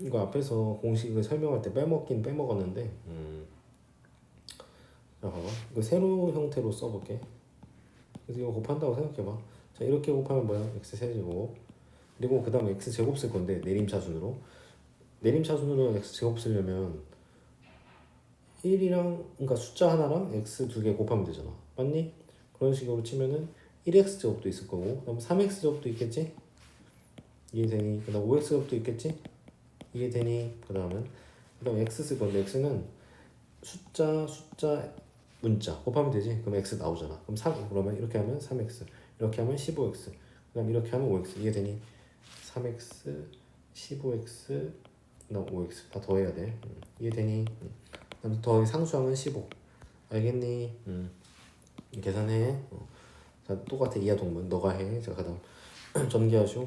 이거 앞에서 공식을 설명할 때 빼먹긴 빼먹었는데 음. 자 봐봐 이거 세로 형태로 써볼게 그래서 이거 곱한다고 생각해봐 자 이렇게 곱하면 뭐야 x 세제곱 그리고 그 다음에 x 제곱 쓸 건데 내림차순으로 내림차순으로 x 제곱 쓰려면 1이랑 그러니까 숫자 하나랑 x 두 개 곱하면 되잖아 맞니? 그런 식으로 치면은 1x 제곱도 있을 거고 그다음 3x 제곱도 있겠지? 이해 되니? 그다음 5x 제곱도 있겠지? 이해 되니? 그 다음은 그 다음 x 쓸 건데 x는 숫자 숫자 문자 곱하면 되지? 그럼 x 나오잖아. 그럼 3 그러면 이렇게 하면 3x 이렇게 하면 15x 그 다음 이렇게 하면 5x 이해 되니? 3x 15x 그다음 5x 다 더해야 돼. 음, 이해 되니? 음. 그다음 더해 상수항은 15 알겠니? 음. 계산해. 어. 자 똑같아 이하 동문 너가 해. 자 그다음 전개하시오.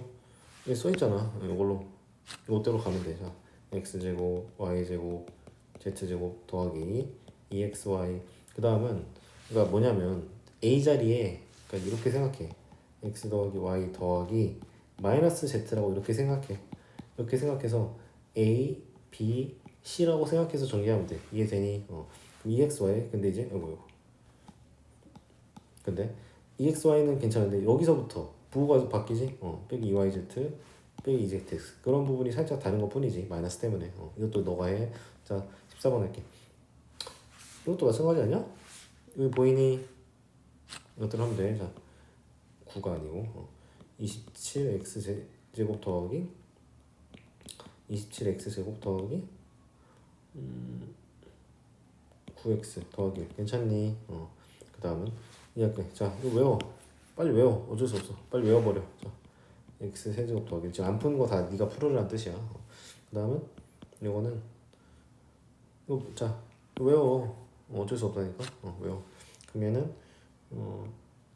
여기 써 있잖아. 이걸로 이것대로 가면 돼. 자 x 제곱 y 제곱 z 제곱 더하기 2xy 그 다음은 그러니까 뭐냐면 a 자리에 그러니까 이렇게 생각해. x 더하기 y 더하기 마이너스 z라고 이렇게 생각해. 이렇게 생각해서 a b c라고 생각해서 전개하면 돼. 이해되니? 어. 그럼 2xy 근데 이제 이거 이거 근데 EXY는 괜찮은데 여기서부터 부호가 바뀌지? 어, 빼기 EYZ 빼기 EZX 그런 부분이 살짝 다른 것 뿐이지 마이너스 때문에 어, 이것도 너가 해. 자 14번 할게 이것도 마찬가지 아니야? 여기 보이니? 이것들 하면 돼. 자 9가 아니고 어, 27X 제, 제곱 더하기 27X 제곱 더하기 음, 9X 더하기 1. 괜찮니? 어, 그 다음은 이할게 자 이거 외워 빨리 외워 어쩔 수 없어 빨리 외워버려 자 x 세제곱 더하기 지금 안 푸는 거 다 네가 풀으라는 뜻이야 어. 그 다음은 이거는 이거 자 외워 어, 어쩔 수 없다니까 어 외워 그러면은 어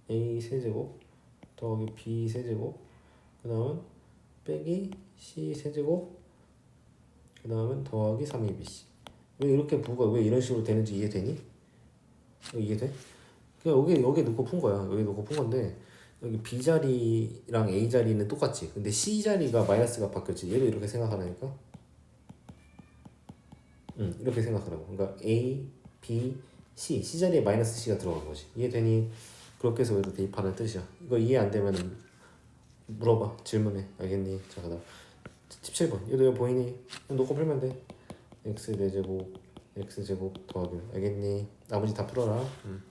a 세제곱 더하기 b 세제곱 그 다음은 빼기 c 세제곱 그 다음은 더하기 3abc 왜 이렇게 부가 왜 이런 식으로 되는지 이해되니? 이해돼? 그냥 여기 여기 넣고 푼 거야. 여기 넣고 푼 건데 여기 B 자리랑 A 자리는 똑같지. 근데 C 자리가 마이너스가 바뀌었지. 얘도 이렇게 생각하라니까. 응, 이렇게 생각하라고. 그러니까 A, B, C, C 자리에 마이너스 C가 들어간 거지. 이해되니? 그렇게 해서 여기다 대입하는 뜻이야. 이거 이해 안 되면 물어봐. 질문해. 알겠니? 자, 그 다음 17번. 얘도 여기 보이니? 놓고 풀면 돼. x 4제곱 x 제곱 더하기 알겠니? 나머지 다 풀어라. 응.